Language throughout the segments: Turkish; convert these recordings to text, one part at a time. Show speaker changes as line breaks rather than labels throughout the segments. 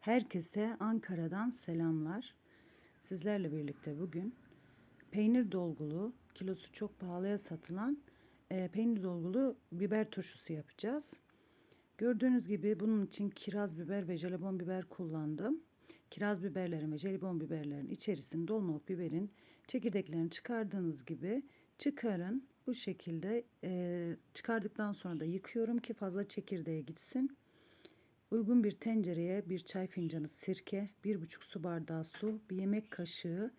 Herkese Ankara'dan selamlar. Sizlerle birlikte bugün peynir dolgulu, kilosu çok pahalıya satılan e, peynir dolgulu biber turşusu yapacağız. Gördüğünüz gibi bunun için kiraz biber ve jelibon biber kullandım. Kiraz biberlerin ve jelibon biberlerin içerisinde dolmalık biberin çekirdeklerini çıkardığınız gibi çıkarın. Bu şekilde e, çıkardıktan sonra da yıkıyorum ki fazla çekirdeğe gitsin. Uygun bir tencereye bir çay fincanı sirke, bir buçuk su bardağı su, bir yemek kaşığı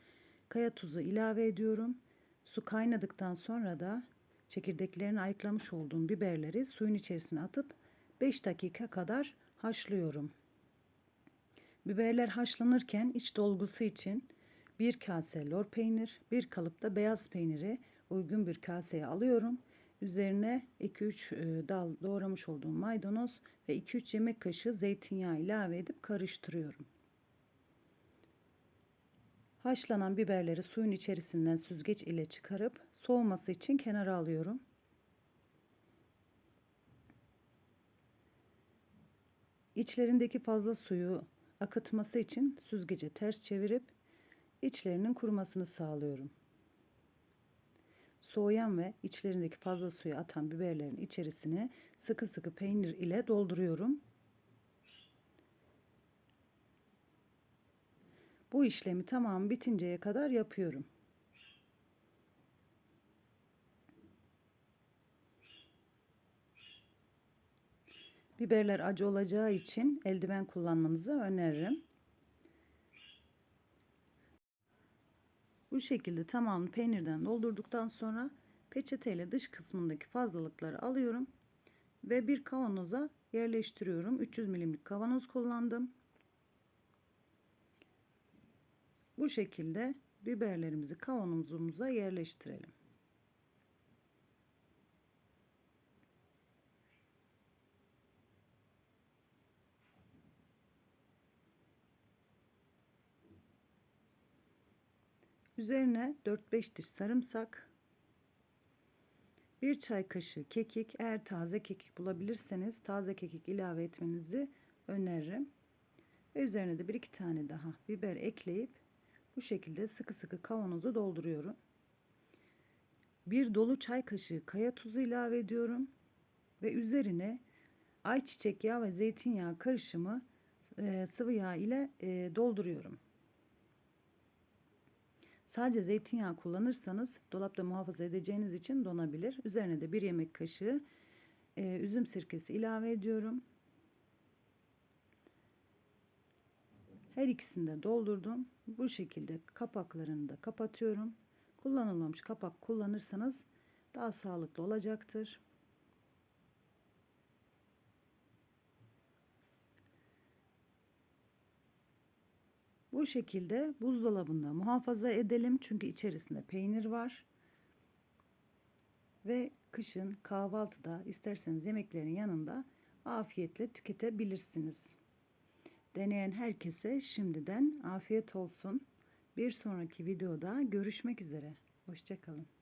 kaya tuzu ilave ediyorum. Su kaynadıktan sonra da çekirdeklerini ayıklamış olduğum biberleri suyun içerisine atıp 5 dakika kadar haşlıyorum. Biberler haşlanırken iç dolgusu için bir kase lor peynir, bir kalıpta beyaz peyniri uygun bir kaseye alıyorum. Üzerine 2-3 e, dal doğramış olduğum maydanoz ve 2-3 yemek kaşığı zeytinyağı ilave edip karıştırıyorum. Haşlanan biberleri suyun içerisinden süzgeç ile çıkarıp soğuması için kenara alıyorum. İçlerindeki fazla suyu akıtması için süzgece ters çevirip içlerinin kurumasını sağlıyorum. Soğuyan ve içlerindeki fazla suyu atan biberlerin içerisine sıkı sıkı peynir ile dolduruyorum. Bu işlemi tamam bitinceye kadar yapıyorum. Biberler acı olacağı için eldiven kullanmanızı öneririm. Bu şekilde tamamını peynirden doldurduktan sonra peçeteyle dış kısmındaki fazlalıkları alıyorum ve bir kavanoza yerleştiriyorum. 300 milimlik kavanoz kullandım. Bu şekilde biberlerimizi kavanozumuza yerleştirelim. Üzerine 4-5 diş sarımsak, bir çay kaşığı kekik, eğer taze kekik bulabilirseniz taze kekik ilave etmenizi öneririm. Ve üzerine de bir iki tane daha biber ekleyip bu şekilde sıkı sıkı kavanozu dolduruyorum. Bir dolu çay kaşığı kaya tuzu ilave ediyorum ve üzerine ayçiçek yağı ve zeytinyağı karışımı e, sıvı yağ ile e, dolduruyorum. Sadece zeytinyağı kullanırsanız dolapta muhafaza edeceğiniz için donabilir. Üzerine de bir yemek kaşığı e, üzüm sirkesi ilave ediyorum. Her ikisini de doldurdum. Bu şekilde kapaklarını da kapatıyorum. Kullanılmamış kapak kullanırsanız daha sağlıklı olacaktır. Bu şekilde buzdolabında muhafaza edelim çünkü içerisinde peynir var. Ve kışın kahvaltıda isterseniz yemeklerin yanında afiyetle tüketebilirsiniz. Deneyen herkese şimdiden afiyet olsun. Bir sonraki videoda görüşmek üzere. Hoşçakalın.